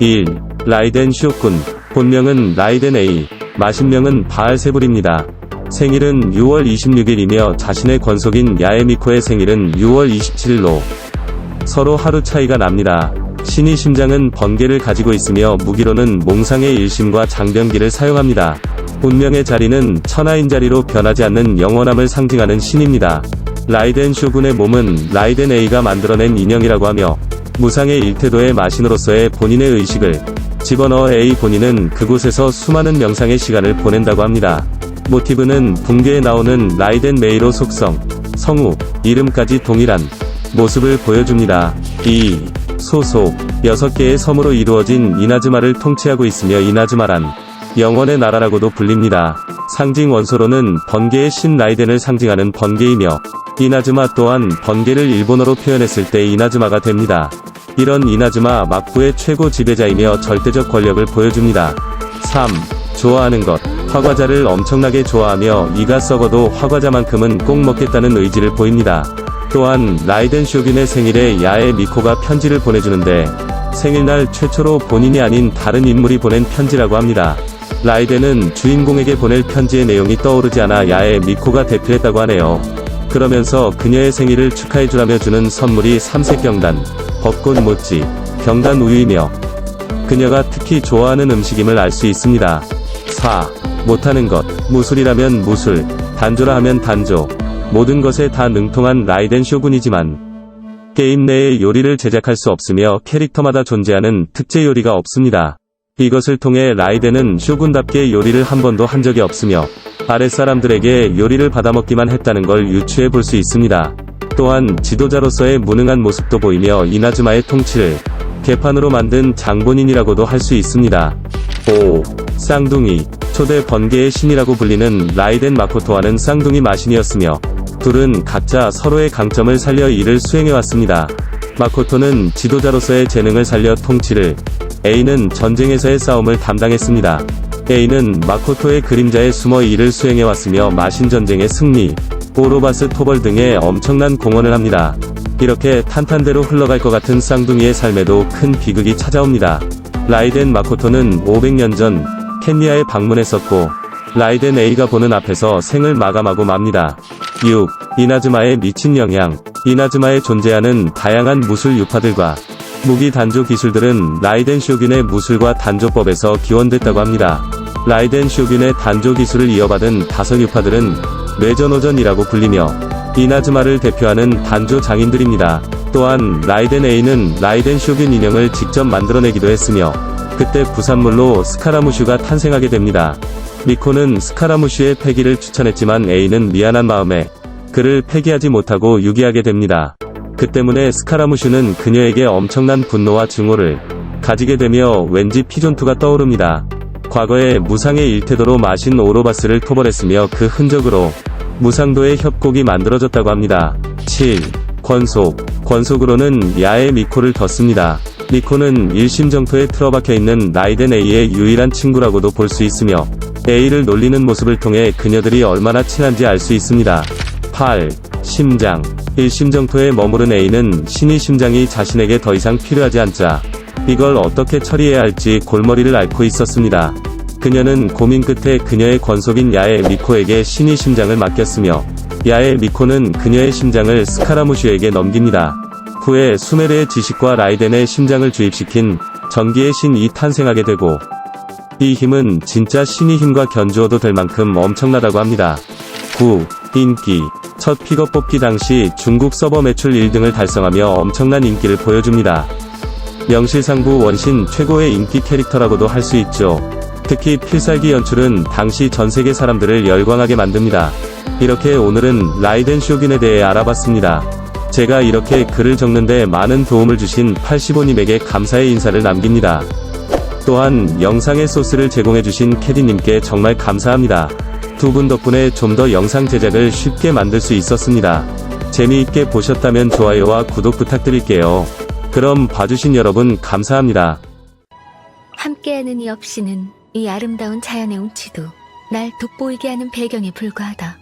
1. 라이덴 쇼군. 본명은 라이덴 A. 마신명은 바알세불입니다. 생일은 6월 26일이며 자신의 권속인 야에미코의 생일은 6월 27일로 서로 하루 차이가 납니다. 신이 심장은 번개를 가지고 있으며 무기로는 몽상의 일심과 장병기를 사용합니다. 운명의 자리는 천하인 자리로 변하지 않는 영원함을 상징하는 신입니다. 라이덴 쇼군의 몸은 라이덴 A가 만들어낸 인형이라고 하며 무상의 일태도의 마신으로서의 본인의 의식을 집어넣어 A 본인은 그곳에서 수많은 명상의 시간을 보낸다고 합니다. 모티브는 붕괴에 나오는 라이덴 메이로 속성, 성우, 이름까지 동일한 모습을 보여줍니다. 2. 소속 6개의 섬으로 이루어진 이나즈마를 통치하고 있으며 이나즈마란 영원의 나라라고도 불립니다. 상징 원소로는 번개의 신 라이덴을 상징하는 번개이며 이나즈마 또한 번개를 일본어로 표현했을 때 이나즈마가 됩니다. 이런 이나즈마 막부의 최고 지배자이며 절대적 권력을 보여줍니다. 3. 좋아하는 것 화과자를 엄청나게 좋아하며 이가 썩어도 화과자만큼은 꼭 먹겠다는 의지를 보입니다. 또한 라이덴 쇼균의 생일에 야에 미코가 편지를 보내주는데 생일날 최초로 본인이 아닌 다른 인물이 보낸 편지라고 합니다. 라이덴은 주인공에게 보낼 편지의 내용이 떠오르지 않아 야에 미코가 대필했다고 하네요. 그러면서 그녀의 생일을 축하해주라며 주는 선물이 삼색 경단, 벚꽃 모찌, 경단 우유이며 그녀가 특히 좋아하는 음식임을 알 수 있습니다. 4. 못하는 것, 무술이라면 무술, 단조라 하면 단조, 모든 것에 다 능통한 라이덴 쇼군이지만 게임 내에 요리를 제작할 수 없으며 캐릭터마다 존재하는 특제 요리가 없습니다. 이것을 통해 라이덴은 쇼군답게 요리를 한 번도 한 적이 없으며 아랫사람들에게 요리를 받아먹기만 했다는 걸 유추해 볼 수 있습니다. 또한 지도자로서의 무능한 모습도 보이며 이나즈마의 통치를 개판으로 만든 장본인이라고도 할 수 있습니다. 5. 쌍둥이 초대 번개의 신이라고 불리는 라이덴 마코토와는 쌍둥이 마신이었으며 둘은 각자 서로의 강점을 살려 일을 수행해왔습니다. 마코토는 지도자로서의 재능을 살려 통치를, A는 전쟁에서의 싸움을 담당했습니다. A는 마코토의 그림자에 숨어 일을 수행해왔으며 마신전쟁의 승리, 오로바스 토벌 등의 엄청난 공헌을 합니다. 이렇게 탄탄대로 흘러갈 것 같은 쌍둥이의 삶에도 큰 비극이 찾아옵니다. 라이덴 마코토는 500년 전 켄리아에 방문했었고 라이덴 A가 보는 앞에서 생을 마감하고 맙니다. 6. 이나즈마의 미친 영향 이나즈마에 존재하는 다양한 무술 유파들과 무기 단조 기술들은 라이덴 쇼균의 무술과 단조법에서 기원됐다고 합니다. 라이덴 쇼균의 단조 기술을 이어받은 다섯 유파들은 뇌전오전이라고 불리며 이나즈마를 대표하는 단조 장인들입니다. 또한 라이덴 A는 라이덴 쇼균 인형을 직접 만들어내기도 했으며 그때 부산물로 스카라무슈가 탄생하게 됩니다. 미코는 스카라무슈의 폐기를 추천했지만 A는 미안한 마음에 그를 폐기하지 못하고 유기하게 됩니다. 그 때문에 스카라무슈는 그녀에게 엄청난 분노와 증오를 가지게 되며 왠지 피존투가 떠오릅니다. 과거에 무상의 일태도로 마신 오로바스를 토벌했으며 그 흔적으로 무상도의 협곡이 만들어졌다고 합니다. 7. 권속. 권속으로는 야의 미코를 뒀습니다. 미코는 일심정토에 틀어박혀 있는 라이덴 A의 유일한 친구라고도 볼 수 있으며 A를 놀리는 모습을 통해 그녀들이 얼마나 친한지 알 수 있습니다. 8. 심장. 일심정토에 머무른 A는 신의 심장이 자신에게 더 이상 필요하지 않자 이걸 어떻게 처리해야 할지 골머리를 앓고 있었습니다. 그녀는 고민 끝에 그녀의 권속인 야의 미코에게 신의 심장을 맡겼으며 야의 미코는 그녀의 심장을 스카라무슈에게 넘깁니다. 후에 수메르의 지식과 라이덴의 심장을 주입시킨 전기의 신이 탄생하게 되고 이 힘은 진짜 신의 힘과 견주어도 될 만큼 엄청나다고 합니다. 9. 인기 첫 픽업 뽑기 당시 중국 서버 매출 1등을 달성하며 엄청난 인기를 보여줍니다. 명실상부 원신 최고의 인기 캐릭터라고도 할 수 있죠. 특히 필살기 연출은 당시 전 세계 사람들을 열광하게 만듭니다. 이렇게 오늘은 라이덴 쇼균에 대해 알아봤습니다. 제가 이렇게 글을 적는데 많은 도움을 주신 85님에게 감사의 인사를 남깁니다. 또한 영상의 소스를 제공해주신 캐디님께 정말 감사합니다. 두 분 덕분에 좀 더 영상 제작을 쉽게 만들 수 있었습니다. 재미있게 보셨다면 좋아요와 구독 부탁드릴게요. 그럼 봐주신 여러분 감사합니다. 함께하는 이 없이는 이 아름다운 자연의 운치도 날 돋보이게 하는 배경에 불과하다.